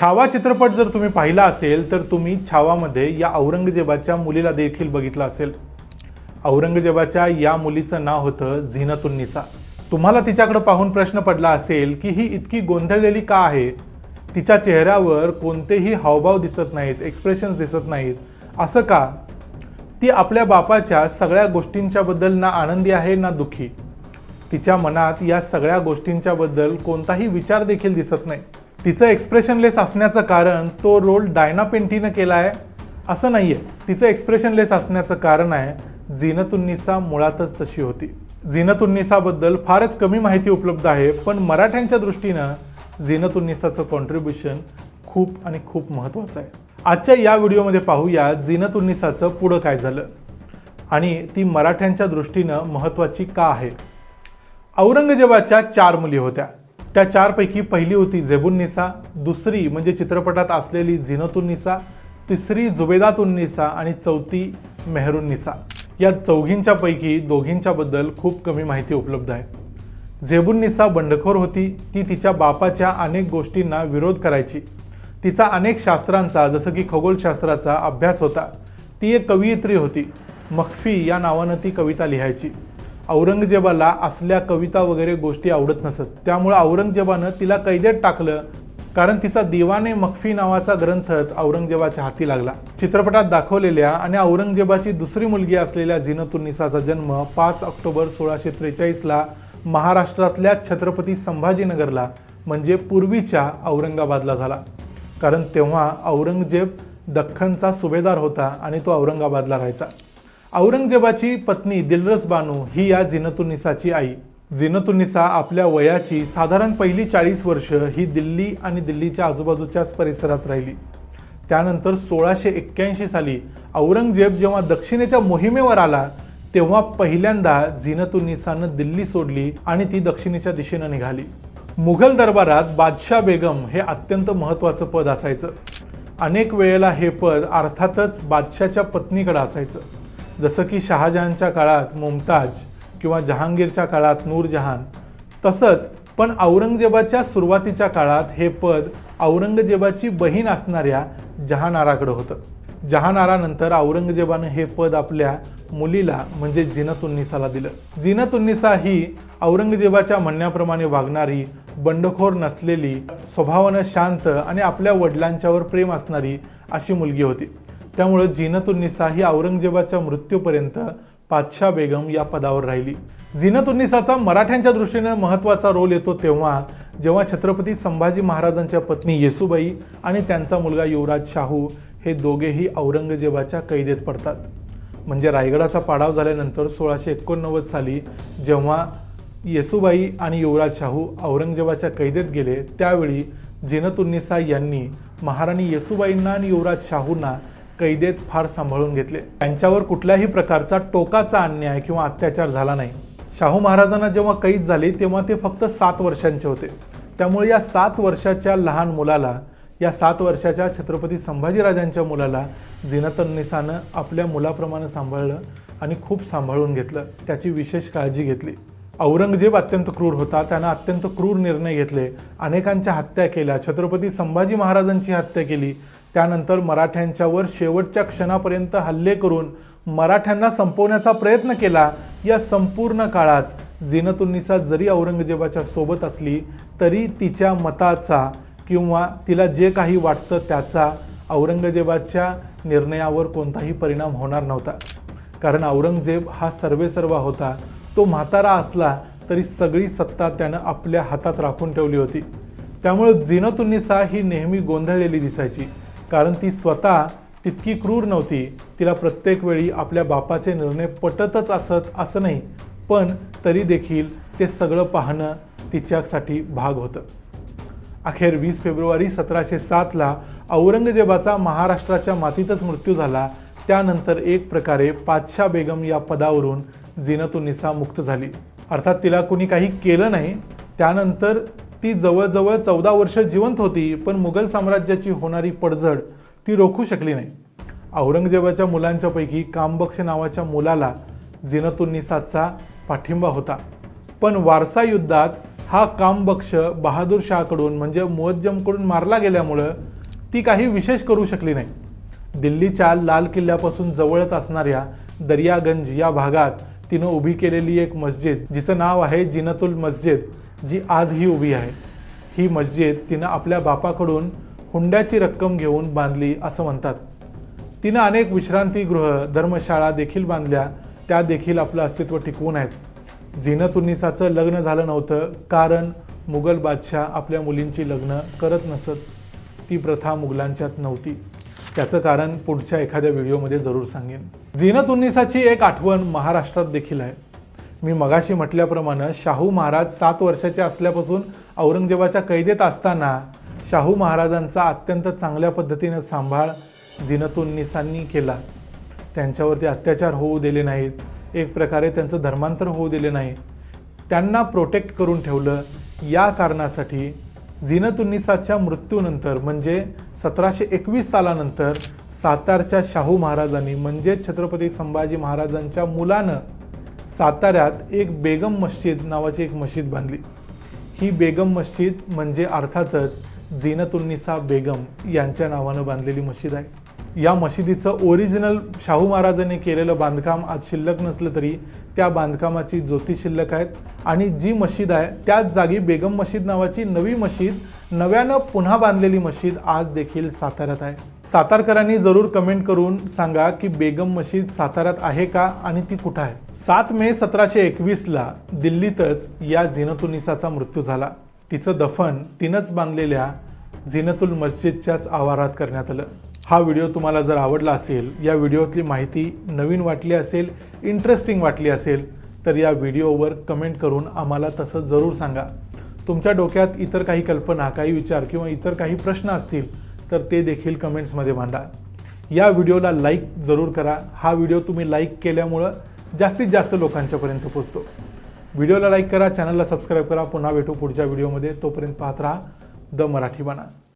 छावा चित्रपट जर तुम्ही पाहिला असेल तर तुम्ही छावामध्ये या औरंगजेबाच्या मुलीला देखील बघितलं असेल. औरंगजेबाच्या या मुलीचं नाव होतं झिनतुन्निसा. तुम्हाला तिच्याकडे पाहून प्रश्न पडला असेल की ही इतकी गोंधळलेली का आहे? तिच्या चेहऱ्यावर कोणतेही हावभाव दिसत नाहीत एक्सप्रेशन्स दिसत नाहीत. असं का? ती आपल्या बापाच्या सगळ्या गोष्टींच्याबद्दल ना आनंदी आहे ना दुःखी. तिच्या मनात या सगळ्या गोष्टींच्याबद्दल कोणताही विचार देखील दिसत नाही. तिचं एक्सप्रेशनलेस असण्याचं कारण तो रोल डायना पेंटीनं केला आहे असं नाही आहे तिचं एक्सप्रेशनलेस असण्याचं कारण आहे झिनतुन्निसा मुळातच तशी होती. झिनतुन्निसाबद्दल फारच कमी माहिती उपलब्ध आहे पण मराठ्यांच्या दृष्टीनं झिनतुन्निसाचं कॉन्ट्रीब्युशन खूप आणि खूप महत्त्वाचं आहे. आजच्या या व्हिडिओमध्ये पाहूया झिनतुन्निसाचं पुढं काय झालं आणि ती मराठ्यांच्या दृष्टीनं महत्त्वाची का आहे. औरंगजेबाच्या चार मुली होत्या. त्या चारपैकी पहिली होती झेबुन्निसा दुसरी म्हणजे चित्रपटात असलेली झिनतुन्निसा तिसरी जुबेदातुन्निसा आणि चौथी मेहरुन्निसा या चौघींच्या पैकी खूप कमी माहिती उपलब्ध आहे. झेबुन्निसा बंडखोर होती. ती तिच्या बापाच्या अनेक गोष्टींना विरोध करायची. तिचा अनेक शास्त्रांचा जसं की खगोलशास्त्राचा अभ्यास होता. ती एक कवयित्री होती. मख्फी या नावानं ती कविता लिहायची. औरंगजेबाला असल्या कविता वगैरे गोष्टी आवडत नसत. त्यामुळं औरंगजेबानं तिला कैदेत टाकलं कारण तिचा दिवाने मखफी नावाचा ग्रंथच औरंगजेबाच्या हाती लागला. चित्रपटात दाखवलेल्या आणि औरंगजेबाची दुसरी मुलगी असलेल्या झिनतुन्निसाचा जन्म पाच ऑक्टोबर सोळाशे त्रेचाळीसला महाराष्ट्रातल्या छत्रपती संभाजीनगरला म्हणजे पूर्वीच्या औरंगाबादला झाला. कारण तेव्हा औरंगजेब दख्खनचा सुभेदार होता आणि तो औरंगाबादला राहायचा. औरंगजेबाची पत्नी दिलरस बानू ही या जिनतुनिसाची आई. जिनतुनिसा आपल्या वयाची साधारण पहिली चाळीस वर्ष ही दिल्ली आणि दिल्लीच्या आजूबाजूच्याच परिसरात राहिली. त्यानंतर सोळाशे एक्क्याऐंशी साली औरंगजेब जेव्हा दक्षिणेच्या मोहिमेवर आला तेव्हा पहिल्यांदा जिनतुनिसानं दिल्ली सोडली आणि ती दक्षिणेच्या दिशेनं निघाली. मुघल दरबारात बादशाह बेगम हे अत्यंत महत्त्वाचं पद असायचं. अनेक वेळेला हे पद अर्थातच बादशाच्या पत्नीकडे असायचं. जसं की शहाजहानच्या काळात मुमताज किंवा जहांगीरच्या काळात नूरजहान तसंच पण औरंगजेबाच्या सुरुवातीच्या काळात हे पद औरंगजेबाची बहीण असणाऱ्या जहानाराकडं होतं. जहानारानंतर औरंगजेबानं हे पद आपल्या मुलीला म्हणजे जिनतुन्निसाला दिलं. जिनतुन्निसा ही औरंगजेबाच्या म्हणण्याप्रमाणे वागणारी बंडखोर नसलेली स्वभावानं शांत आणि आपल्या वडिलांच्यावर प्रेम असणारी अशी मुलगी होती. त्यामुळं जिनतुन्निसा ही औरंगजेबाच्या मृत्यूपर्यंत पातशाह बेगम या पदावर राहिली. जिनतुन्निसाचा मराठ्यांच्या दृष्टीने महत्त्वाचा रोल येतो तेव्हा जेव्हा छत्रपती संभाजी महाराजांच्या पत्नी येसुबाई आणि त्यांचा मुलगा युवराज शाहू हे दोघेही औरंगजेबाच्या कैदेत पडतात. म्हणजे रायगडाचा पाडाव झाल्यानंतर सोळाशे एकोणनव्वद साली जेव्हा येसुबाई आणि युवराज शाहू औरंगजेबाच्या कैदेत गेले त्यावेळी जिनतुन्निसा यांनी महाराणी येसुबाईंना आणि युवराज शाहूंना कैदेत फार सांभाळून घेतले. त्यांच्यावर कुठल्याही प्रकारचा टोकाचा अन्याय किंवा अत्याचार झाला नाही. शाहू महाराजांना जेव्हा कैद झाली तेव्हा ते फक्त सात वर्षांचे होते. त्यामुळे या सात वर्षाच्या लहान मुलाला या सात वर्षाच्या छत्रपती संभाजीराजांच्या मुलाला जिनतन्निसानं आपल्या मुलाप्रमाणे सांभाळलं आणि खूप सांभाळून घेतलं. त्याची विशेष काळजी घेतली. औरंगजेब अत्यंत क्रूर होता. त्यानं अत्यंत क्रूर निर्णय घेतले. अनेकांच्या हत्या केल्या. छत्रपती संभाजी महाराजांची हत्या केली. त्यानंतर मराठ्यांच्यावर शेवटच्या क्षणापर्यंत हल्ले करून मराठ्यांना संपवण्याचा प्रयत्न केला. या संपूर्ण काळात जिनतुन्निसा जरी औरंगजेबाच्या सोबत असली तरी तिच्या मताचा किंवा तिला जे काही वाटतं त्याचा औरंगजेबाच्या निर्णयावर कोणताही परिणाम होणार नव्हता. कारण औरंगजेब हा सर्वेसर्वा होता. तो म्हातारा असला तरी सगळी सत्ता त्यानं आपल्या हातात राखून ठेवली होती. त्यामुळे जिनतुन्निसा ही नेहमी गोंधळलेली दिसायची. कारण ती स्वतः तितकी क्रूर नव्हती. तिला प्रत्येक वेळी आपल्या बापाचे निर्णय पटतच असत असं नाही. पण तरी देखील ते सगळं पाहणं तिच्यासाठी भाग होतं. अखेर वीस फेब्रुवारी सतराशे सातला औरंगजेबाचा महाराष्ट्राच्या मातीतच मृत्यू झाला. त्यानंतर एक प्रकारे पादशा बेगम या पदावरून जिनतुनिसा मुक्त झाली. अर्थात तिला कुणी काही केलं नाही. त्यानंतर ती जवळजवळ चौदा वर्ष जिवंत होती पण मुघल साम्राज्याची होणारी पडझड ती रोखू शकली नाही. औरंगजेबाच्या मुलांच्यापैकी कामबक्ष नावाच्या मुलाला जिनतुन्निसाचा पाठिंबा होता. पण वारसा युद्धात हा कामबक्ष बहादूर शहाकडून म्हणजे मुअज्जमकडून मारला गेल्यामुळं ती काही विशेष करू शकली नाही. दिल्लीच्या लाल किल्ल्यापासून जवळच असणाऱ्या दर्यागंज या भागात तिनं उभी केलेली एक मस्जिद जिचं नाव आहे जिनतुल मस्जिद जी आजही उभी आहे ही मस्जिद तिनं आपल्या बापाकडून हुंड्याची रक्कम घेऊन बांधली असं म्हणतात. तिनं अनेक विश्रांतीगृह धर्मशाळा देखील बांधल्या त्या देखील आपलं अस्तित्व टिकवून आहेत. झिनतुन्निसाचं लग्न झालं नव्हतं कारण मुघल बादशाह आपल्या मुलींची लग्न करत नसत ती प्रथा मुघलांच्यात नव्हती. त्याचं कारण पुढच्या एखाद्या व्हिडिओमध्ये जरूर सांगेन. झिनतुन्निसाची एक आठवण महाराष्ट्रात देखील आहे. मी मगाशी म्हटल्याप्रमाणे शाहू महाराज सात वर्षाचे असल्यापासून औरंगजेबाच्या कैदेत असताना शाहू महाराजांचा अत्यंत चांगल्या पद्धतीनं सांभाळ झिनतुन्निसांनी केला. त्यांच्यावरती अत्याचार होऊ दिले नाहीत. एक प्रकारे त्यांचं धर्मांतर होऊ दिले नाही. त्यांना प्रोटेक्ट करून ठेवलं. या कारणासाठी झिनतुन्निसाच्या मृत्यूनंतर म्हणजे सतराशे एकवीस सालानंतर सातारच्या शाहू महाराजांनी म्हणजे छत्रपती संभाजी महाराजांच्या मुलानं साताऱ्यात एक बेगम मस्जिद नावाची एक मस्जिद बांधली. ही बेगम मस्जिद म्हणजे अर्थातच झीनतुन्निसा बेगम यांच्या नावानं बांधलेली मस्जिद आहे. या मशिदीचं ओरिजिनल शाहू महाराजांनी केलेलं बांधकाम आज शिल्लक नसलं तरी त्या बांधकामाची ज्योती शिल्लक आहेत. आणि जी मशीद आहे त्याच जागी बेगम मशीद नावाची नवी मशीद नव्यानं पुन्हा बांधलेली मशीद आज देखील साताऱ्यात आहे. सातारकरांनी जरूर कमेंट करून सांगा की बेगम मशीद साताऱ्यात आहे का आणि ती कुठं आहे? सात मे सतराशे एकवीसला दिल्लीतच या झिनतुनिसाचा मृत्यू झाला. तिचं दफन तिनंच बांधलेल्या झिनतुल मस्जिदच्याच आवारात करण्यात आलं. हा व्हिडिओ तुम्हाला जर आवडला असेल या व्हिडिओतली माहिती नवीन वाटली असेल इंटरेस्टिंग वाटली असेल तर या व्हिडिओवर कमेंट करून आम्हाला तसं जरूर सांगा. तुमच्या डोक्यात इतर काही कल्पना काही विचार किंवा इतर काही प्रश्न असतील तर ते देखील कमेंट्समध्ये मांडा. या व्हिडिओला लाईक जरूर करा. हा व्हिडिओ तुम्ही लाईक केल्यामुळं जास्तीत जास्त लोकांच्यापर्यंत पोचतो व्हिडिओला लाईक करा चॅनलला सबस्क्राईब करा. पुन्हा भेटू पुढच्या व्हिडिओमध्ये. तोपर्यंत पाहत राहा. द मराठी बाणा.